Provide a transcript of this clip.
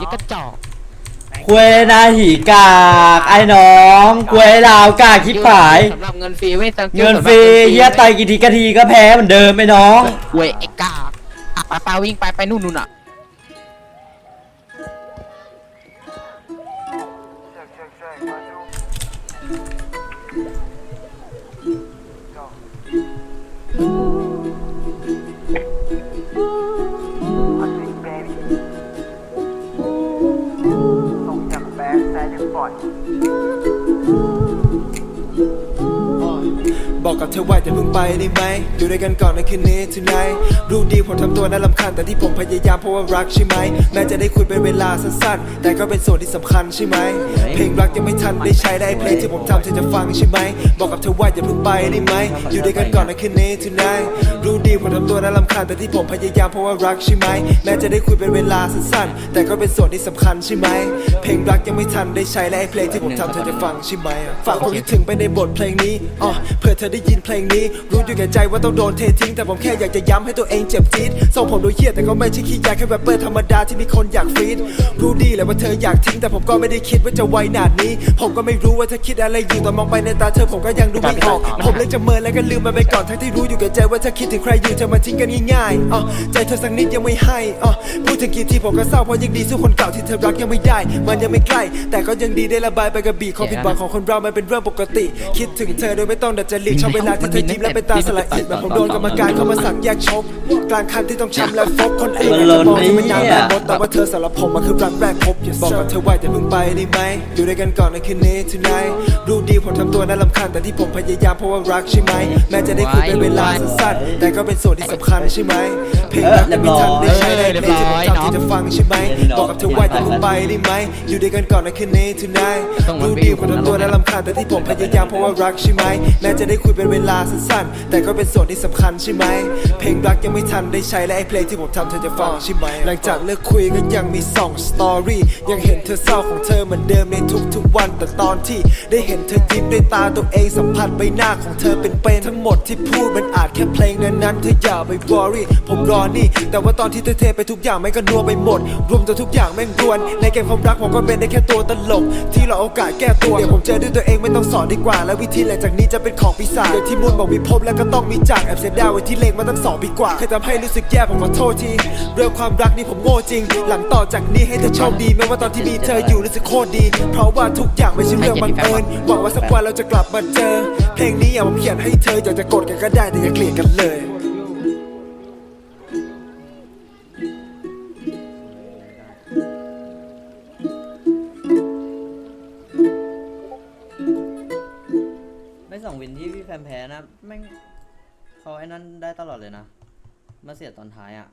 ยี่กระจอกควยนาหีกากไอ้น้องควยลาวกากคิดผาย สำหรับเงินฟรีไม่ต้องเงินฟรีเฮียไตายกี่ทีกะทีก็แพ้เหมือนเดิมไอ้น้อง เว้ยไอ้กากอะไปไปวิ่งไปไปนู่นนู่นอะ แบอกกับเธอว่าจะเพิ่งไปได้ไหม อยู่ด้วยกันก่อนในคืนนี้ tonight รู้ดีผมทำตัวน่ารำคาญแต่ที่ผมพยายามเพราะว่ารักใช่ไหม แม้จะได้คุยเป็นเวลาสั้นๆ แต่ก็เป็นส่วนที่สำคัญใช่ไหม เพลงรักยังไม่ทันได้ใช้ได้เพลงที่ผมทำเธอจะฟังใช่ไหม บอกกับเธอว่าอย่าเพิ่งไปได้ไหม อยู่ด้วยกันก่อนในคืนนี้ tonight รู้ดีผมทำตัวน่ารำคาญแต่ที่ผมพยายามเพราะว่ารักใช่ไหม แม้จะได้คุยเป็นเวลาสั้นๆ แต่ก็เป็นส่วนที่สำคัญใช่ไหม เพลงรักยังไม่ทันได้ใช้และไอ้เพลงที่ผมทำเธอจะฟังใช่ไหม ฝากความคิดถึงไปในบทเพลงนี้อ๋อเพื่อเธอได้ยินเพลงนี้ รู้อยู่แก่ใจว่าต้องโดนเททิ้ง แต่ผมแค่อยากจะย้ำให้ตัวเองเจ็บจี๊ดส่งผมดูเหี้ยแต่ก็ไม่ใช่ขี้ยาแค่แรปเปอร์ธรรมดาที่มีคนอยากฟีดรู้ดีแหละว่าเธออยากทิ้ง แต่ผมก็ไม่ได้คิดว่าจะไวหนาดนี้ ผมก็ไม่รู้ว่าเธอคิดอะไรอยู่ตอนมองไปในตาเธอผมก็ยังดูไม่ออก ผมเลยจะเมินแล้วก็ลืมมันไปก่อนทั้งที่รู้อยู่แก่ใจว่าเธอคิดถึงใครอยู่เธอมาทิ้งกันง่ายๆอ๋อใจเธอสักนิดยังไม่ให้อ๋อพูดถึงกี่ทีผมก็เศร้าเพราะยังดีสู้คนเก่าที่เธอรักยังไม่ได้ มันยังไม่ใกล้ แต่ก็ยังดีได้ระบายไปกับบีความผิดหวังของคนเรามันเป็นเรื่องปกติ คิดถึงเธอโดยไม่ต้องดัดจริตชอบเวลาที่เธอยิ้มและเป็นตาสละอิดแบบผมโดนกรรมการเข้ามาสั่งแยกชก กลางคันที่ต้องช้ำและฟกคนอื่นอาจจะมองที่ไม่นานแบบมดแต่ว่าเธอสำหรับผมมันคือรักแรกพบบอกกับเธอว่าจะเพิ่งไปได้ไหมอยู่ด้วยกันก่อนในคืนนี้ tonight รู้ดีผมทำตัวน่ารำคาญแต่ที่ผมพยายามเพราะว่ารักใช่ไหมแม้จะได้คุยเป็นเวลาสั้นๆแต่ก็เป็นส่วนที่สำคัญใช่ไหมเพลงรักยังไม่ทันได้ใช้ได้เพลงที่ผมทำที่จะฟังใช่ไหมบอกกับเธอว่าจะเพิ่งไปได้ไหมอยู่ด้วยกันก่อนในคืนนี้ tonight รู้ดีผมทำตัวน่ารำคาญแต่ที่ผมพยายามเพราะว่ารักใช่ไหมแม้จะได้คุยเป็นเวลาสั้นๆ แต่ก็เป็นส่วนที่สำคัญใช่ไหม เพลงรักยังไม่ทันได้ใช้และไอ้เพลงที่ผมทำเธอจะฟังใช่ไหม หลังจากเลิกคุยก็ยังมีสองสตอรี่ยังเห็นเธอเศร้าของเธอเหมือนเดิมในทุกๆวัน แต่ตอนที่ได้เห็นเธอยิ้มด้วยตาตัวเองสัมผัสใบหน้าของเธอเป็นเป็นทั้งหมดที่พูดมันอาจแค่เพลงนั้นนั้นๆเธออย่าไปวอรี่ผมรอนี่ แต่ว่าตอนที่เธอเทไปทุกอย่างไม่ก็นัวไปหมด รวมจนทุกอย่างแม่งรวน ในเกมความรักผมก็เป็นได้แค่ตัวตลก ที่เราโอกาสแก้ตัวเดี๋ยวผมเจอด้วยตัวเองไม่ต้องสอนดีกว่า และวิธีหลังจากนี้จะเป็นของปีศาจเดยที่มุนบอกมีพบแล้วก็ต้องมีจากแอบเสียดายไว้ที่เลงมาตั้งสองปีกว่าเคยทำให้รู้สึกแย่ผมขอโทษทีเรื่องความรักนี่ผมโง่จริง หลังต่อจากนี้ให้เธอโชคดีแม้ว่าตอนที่มีเธออยู่รู้สึกโคตรดี เพราะว่าทุกอย่างไม่ใช่เรื่องบังเอิญหวังว่าสักวันเราจะกลับมาเจอ เพลงนี้อย่าผมเขียนให้เธออยากจะกดกันก็ได้แต่อย่าเกลียดกันเลย ไม่ส่งวินที่พี่แพมแพ้นะแม่งเขาไอ้นั่นได้ตลอดเลยนะ มาเสียตอนท้ายอะ